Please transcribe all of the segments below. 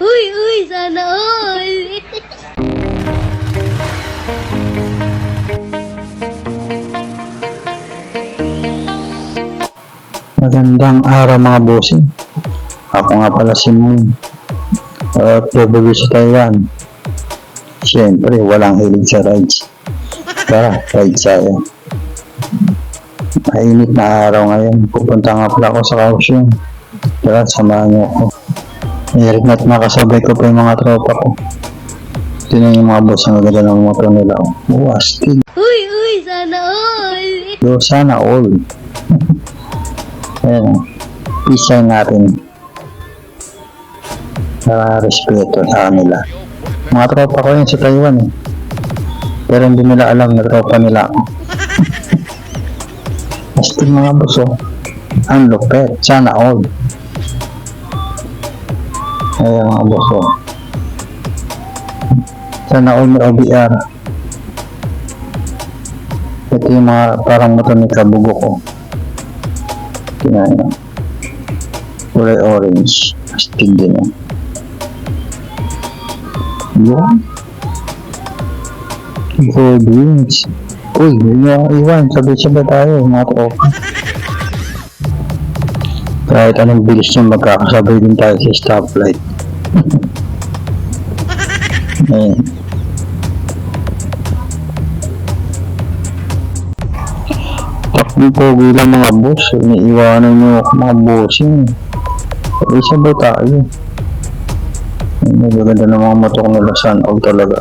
Uy, uy, sana all! Magandang araw mga bossing. Ako nga pala si Moon. Uh, probably sa Taiwan. Siyempre, walang hilig sa rides. Tara, ride tayo. Mainit na araw ngayon. Pupunta nga pala ako sa Kaohsiung. Tara, samahan niyo ako. Meron at nakasabay ko pa yung mga tropa ko. Tingnan yung mga boss ang gaganda ng motor nila. Oh, astig. Uy, uy, sana all! Yo, sana all. Ayan. Peace sign natin. Para respeto sa kanila. Mga tropa ko yun sa Taiwan eh. Pero hindi nila alam na tropa nila ako. Basta mga buso. Ang lupet. Sana all. Ayan mga buso. Sana all may OBR. Ito yung mga parang motor ni Kabugo ko. Nyo. Kulay orange. Astig din oh. Yun. Gold wings. Uy, yun yung iwan. Sabay-sabay tayo, mga tropa. Kahit anong bilis nyo, magkakasabay din tayo sa stoplight. Ayan. Takbo pogi lang mga boss. Iniiwanan nyo ako mga bossing. Sabay-sabay tayo. Ang magaganda ng mga motor nila sun all talaga.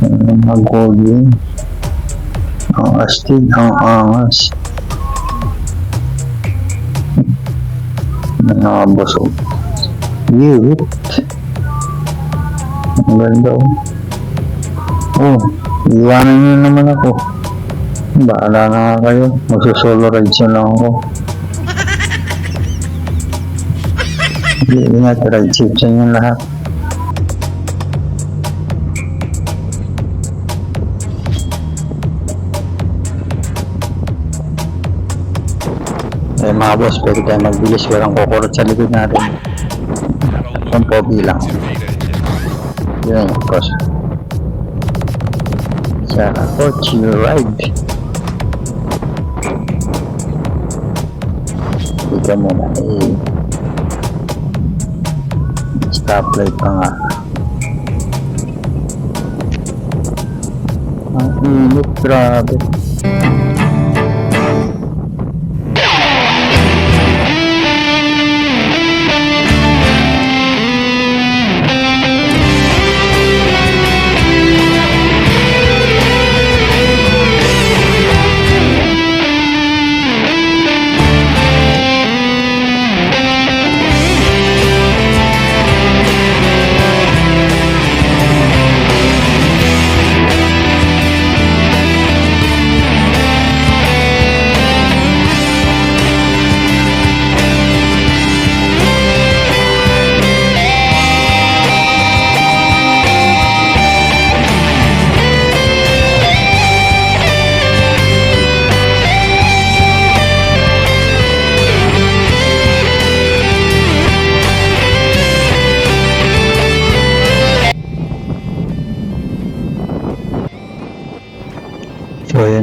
Ang mga golden. Ang astig, ang angas. Oh. Cute. Ang ganda oh. Oh, iwanan nyo naman ako. Bahala na nga kayo. Magsusolo rides na lang ako. Ingat. Ride safe sa inyo lahat. Eh mga boss, pwede tayo magbilis. Walang kukurot sa likod natin. Ang pogi lang. Yun, boss. Sa Kochi Ride. Ika muna eh. Stoplight pa nga. Ang init, grabe.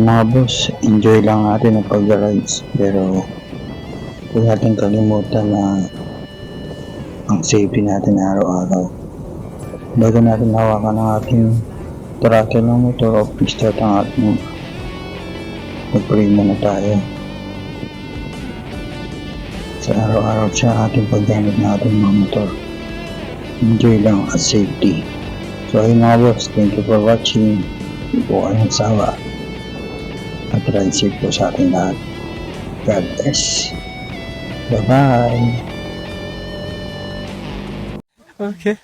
Mga boss, enjoy lang natin ang pag-rides pero huwag natin kalimutan na ang safety natin araw-araw. Bago natin hawakan ang ating throttle ng motor o start ang ating mag-pray muna tayo. Sa araw-araw sa ating paggamit ng mga motor. Enjoy lang at safety. So ayun mga boss, thank you for watching. Po kayong sawa at safe po sa ating lahat. God bless. Bye-bye. Okay.